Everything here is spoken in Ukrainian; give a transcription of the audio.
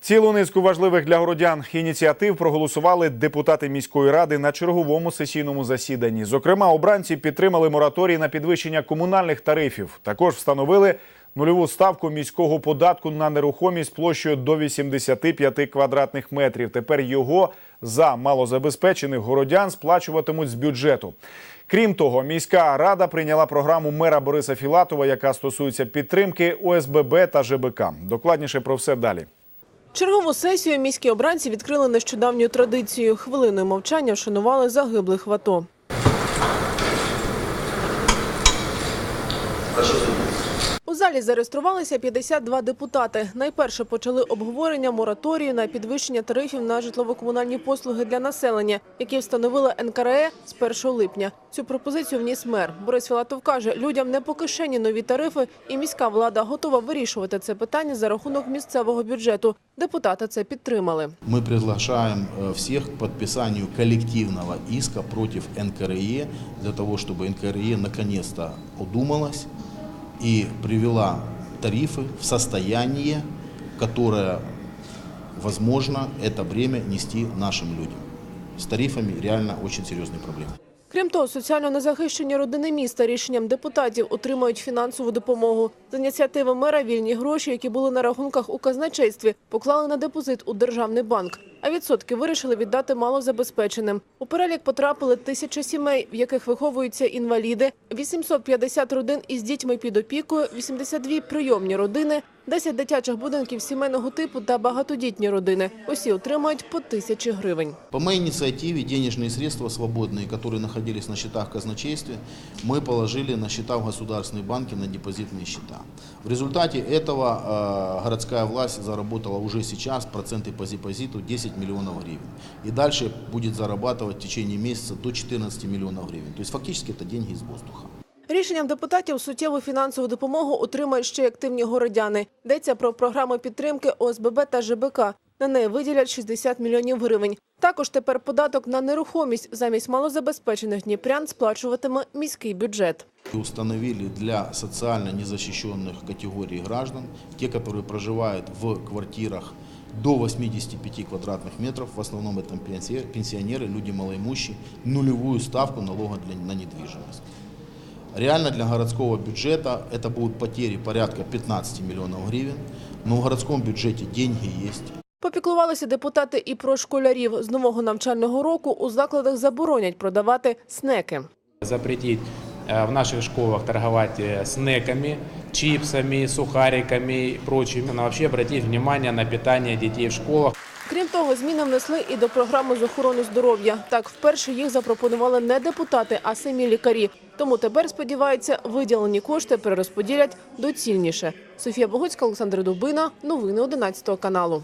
Цілу низку важливих для городян ініціатив проголосували депутати міської ради на черговому сесійному засіданні. Зокрема, обранці підтримали мораторій на підвищення комунальних тарифів. Також встановили нульову ставку міського податку на нерухомість площею до 85 квадратних метрів. Тепер його за малозабезпечених городян сплачуватимуть з бюджету. Крім того, міська рада прийняла програму мера Бориса Філатова, яка стосується підтримки ОСББ та ЖБК. Докладніше про все далі. Чергову сесію міські обранці відкрили нещодавню традицію. Хвилиною мовчання вшанували загиблих в АТО. У залі зареєструвалися 52 депутати. Найперше почали обговорення мораторію на підвищення тарифів на житлово-комунальні послуги для населення, які встановила НКРЕ з 1 липня. Цю пропозицію вніс мер. Борис Філатов каже, людям не по кишені нові тарифи, і міська влада готова вирішувати це питання за рахунок місцевого бюджету. Депутати це підтримали. Мы приглашаем э, всех к подписанию коллективного иска против НКРЕ для того, чтобы НКРЕ наконец-то одумалась и привела тарифы в состояние, которое возможно это бремя нести нашим людям. С тарифами реально очень серьезные проблемы. Крім того, соціально незахищені родини міста рішенням депутатів отримають фінансову допомогу. З ініціативи мера вільні гроші, які були на рахунках у казначействі, поклали на депозит у державний банк. А відсотки вирішили віддати малозабезпеченим. У перелік потрапили тисяча сімей, в яких виховуються інваліди, 850 родин із дітьми під опікою, 82 прийомні родини, 10 дитячих будинків сімейного типу та багатодітні родини. Усі отримають по тисячі гривень. По моей инициативе денежные средства свободные, которые находились на счетах в казначействе, мы положили на счета в государственные банки, на депозитные счета. В результате этого э, городская власть заработала уже сейчас проценты по депозиту 10 миллионов гривен. И дальше будет зарабатывать в течение месяца до 14 миллионов гривен. То есть фактически это деньги из воздуха. Рішенням депутатів суттєву фінансову допомогу отримають ще й активні городяни. Йдеться про програму підтримки ОСББ та ЖБК. На неї виділять 60 мільйонів гривень. Також тепер податок на нерухомість замість малозабезпечених дніпрян сплачуватиме міський бюджет. И установили для социально незащищенных категорий граждан, те, которые проживают в квартирах до 85 квадратных метров, в основном это пенсия- пенсионеры, люди малоимущие, нулевую ставку налога для, на недвижимость. Реально для городского бюджета это будут потери порядка 15 миллионов гривен, но в городском бюджете деньги есть. Попіклувалися депутати і про школярів. З нового навчального року у закладах заборонять продавати снеки. запретить э, в наших школах торговать э, снеками, чипсами, сухариками и прочим. Но вообще обратить внимание на питание детей в школах. Крім того, зміни внесли і до програми з охорони здоров'я. Так, вперше їх запропонували не депутати, а самі лікарі. Тому тепер, сподіваються, виділені кошти перерозподілять доцільніше. Софія Богоцька, Олександр Дубина. Новини 11 каналу.